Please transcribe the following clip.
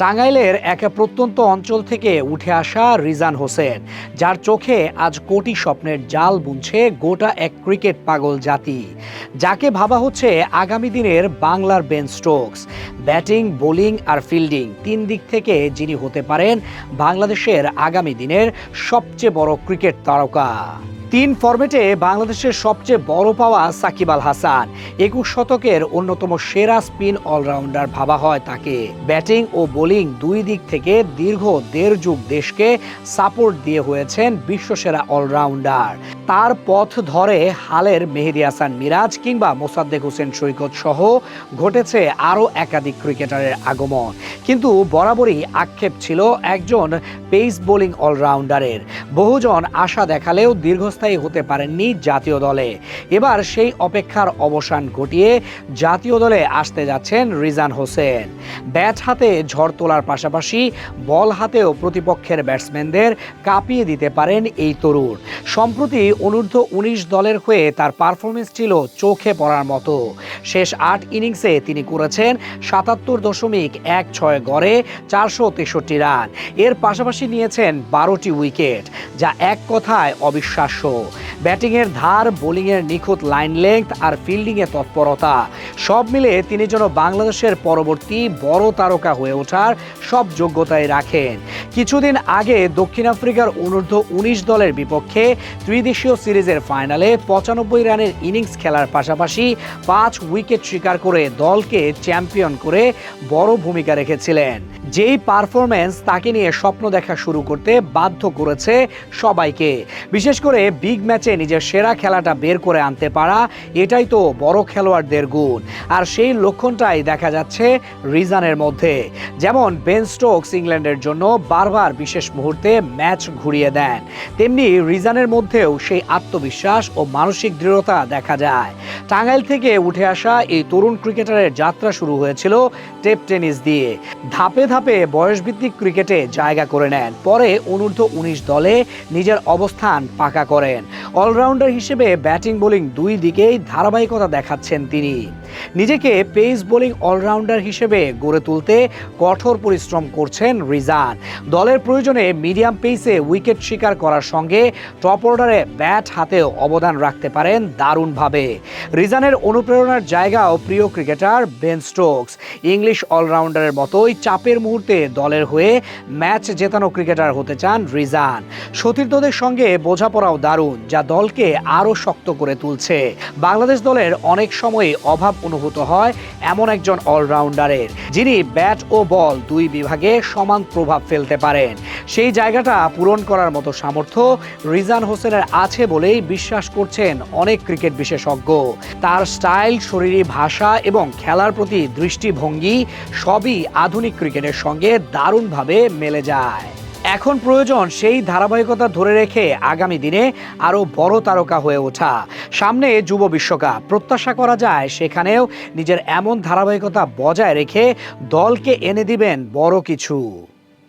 টাঙ্গাইলের এক প্রত্যন্ত অঞ্চল থেকে উঠে আসা রিজান হোসেন, যার চোখে আজ কোটি স্বপ্নের জাল বুনছে গোটা এক ক্রিকেট পাগল জাতি। যাকে ভাবা হচ্ছে আগামী দিনের বাংলার বেন স্টোকস। ব্যাটিং, বোলিং আর ফিল্ডিং তিন দিক থেকে যিনি হতে পারেন বাংলাদেশের আগামী দিনের সবচেয়ে বড় ক্রিকেট তারকা। তিন ফরম্যাটে বাংলাদেশের সবচেয়ে বড় পাওয়া সাকিব আল হাসান। একুশ শতকের অন্যতম সেরা স্পিন অলরাউন্ডার ভাবা হয় তাকে। ব্যাটিং ও বোলিং দুই দিক থেকে দীর্ঘ দেড় যুগ দেশকে সাপোর্ট দিয়ে হয়েছেন বিশ্বসেরা অলরাউন্ডার। তার পথ ধরে হালের মেহেদি হাসান মিরাজ কিংবা মোসাদ্দেক হোসেন সৈকত সহ ঘটেছে আরও একাধিক ক্রিকেটারের আগমন। কিন্তু বরাবরই আক্ষেপ ছিল একজন পেস বোলিং অলরাউন্ডারের। বহুজন আশা দেখালেও দীর্ঘস্থায়ী হতে পারেননি জাতীয় দলে। এবার সেই অপেক্ষার অবসান ঘটিয়ে জাতীয় দলে আসতে যাচ্ছেন রিজান হোসেন। ব্যাট হাতে ঝড় তোলার পাশাপাশি বল হাতেও প্রতিপক্ষের ব্যাটসম্যানদের কাঁপিয়ে দিতে পারেন এই তরুণ। সম্প্রতি অনূর্ধ্ব উনিশ দলের হয়ে তার পারফরমেন্স ছিল চোখে পড়ার মতো। শেষ আট ইনিংসে তিনি করেছেন সাতাত্তর দশমিক এক ছয় গড়ে চারশো তেষট্টি রান। এর পাশাপাশি নিয়েছেন বারোটি উইকেট, যা এক কথায় অবিশ্বাস্য। ব্যাটিংয়ের ধার, বোলিংয়ের নিখুঁত লাইন লেংথ আর ফিল্ডিংয়ে তৎপরতা। সব মিলে তিনি যেন বাংলাদেশের পরবর্তী বড় তারকা হয়ে ওঠার সব যোগ্যতাই রাখেন। কিছুদিন আগে দক্ষিণ আফ্রিকার অনূর্ধ্ব উনিশ দলের বিপক্ষে ত্রিদেশীয় সিরিজের ফাইনালে পঁচানব্বই রানের ইনিংস খেলার পাশাপাশি পাঁচ উইকেট শিকার করে দলকে চ্যাম্পিয়ন করে বড় ভূমিকা রেখেছিলেন। যেই পারফরম্যান্স তাকে নিয়ে স্বপ্ন দেখা শুরু করতে বাধ্য করেছে সবাইকে। বিশেষ করে বিগ ম্যাচে নিজের সেরা খেলাটা বের করে আনতে পারা, এটাই তো বড় খেলোয়াড়দের গুণ। আর সেই লক্ষণটাই দেখা যাচ্ছে রিজানের মধ্যে। যেমন বেন স্টোকস ইংল্যান্ডের জন্য বারবার বিশেষ মুহূর্তে ম্যাচ ঘুরিয়ে দেন। তেমনি রিজানের মধ্যেও সেই আত্মবিশ্বাস ও মানসিক দৃঢ়তা দেখা যায়। টাঙ্গাইল থেকে উঠে আসা এই তরুণ ক্রিকেটারের যাত্রা শুরু হয়েছিল টেপ টেনিস দিয়ে। ধাপে ধাপে বয়সভিত্তিক ক্রিকেটে জায়গা করে নেন। পরে অনূর্ধ্ব উনিশ দলে নিজের অবস্থান পাকা করেন। অলরাউন্ডার হিসেবে ব্যাটিং বোলিং দুই দিকেই ধারাবাহিকতা দেখাচ্ছেন তিনি। নিজেকে পেস বোলিং অলরাউন্ডার হিসেবে গড়ে তুলতে কঠোর পরিশ্রম করছেন রিজান। দলের প্রয়োজনে মিডিয়াম পেসে উইকেট শিকার করার সঙ্গে টপ অর্ডারে ব্যাট হাতেও অবদান রাখতে পারেন দারুণভাবে। রিজানের অনুপ্রেরণার জায়গাও প্রিয় ক্রিকেটার বেন স্টোকস। ইংলিশ অলরাউন্ডারের মতোই চাপের মুহূর্তে দলের হয়ে ম্যাচ জেতানো ক্রিকেটার হতে চান রিজান। সতীর্থদের সঙ্গে বোঝাপড়াও দারুণ, যা দলকে আরও শক্ত করে তুলছে। বাংলাদেশ দলের অনেক সময় অভাব অনুভূত হয় এমন একজন অলরাউন্ডারের, যিনি ব্যাট ও বল দুই বিভাগে সমান প্রভাব ফেলতে পারেন। সেই জায়গাটা পূরণ করার মতো সামর্থ্য রিজান হোসেনের আছে বলেই বিশ্বাস করছেন অনেক ক্রিকেট বিশেষজ্ঞ। তার স্টাইল, শরীরী ভাষা এবং খেলার প্রতি দৃষ্টিভঙ্গি সবই আধুনিক ক্রিকেটের সঙ্গে দারুণভাবে মেলে যায়। এখন প্রয়োজন সেই ধারাবাহিকতা ধরে রেখে আগামী দিনে আরও বড় তারকা হয়ে ওঠা। সামনে যুব বিশ্বকাপ প্রত্যাশা করা যায় সেখানেও নিজের এমন ধারাবাহিকতা বজায় রেখে দলকে এনে দিবেন বড় কিছু।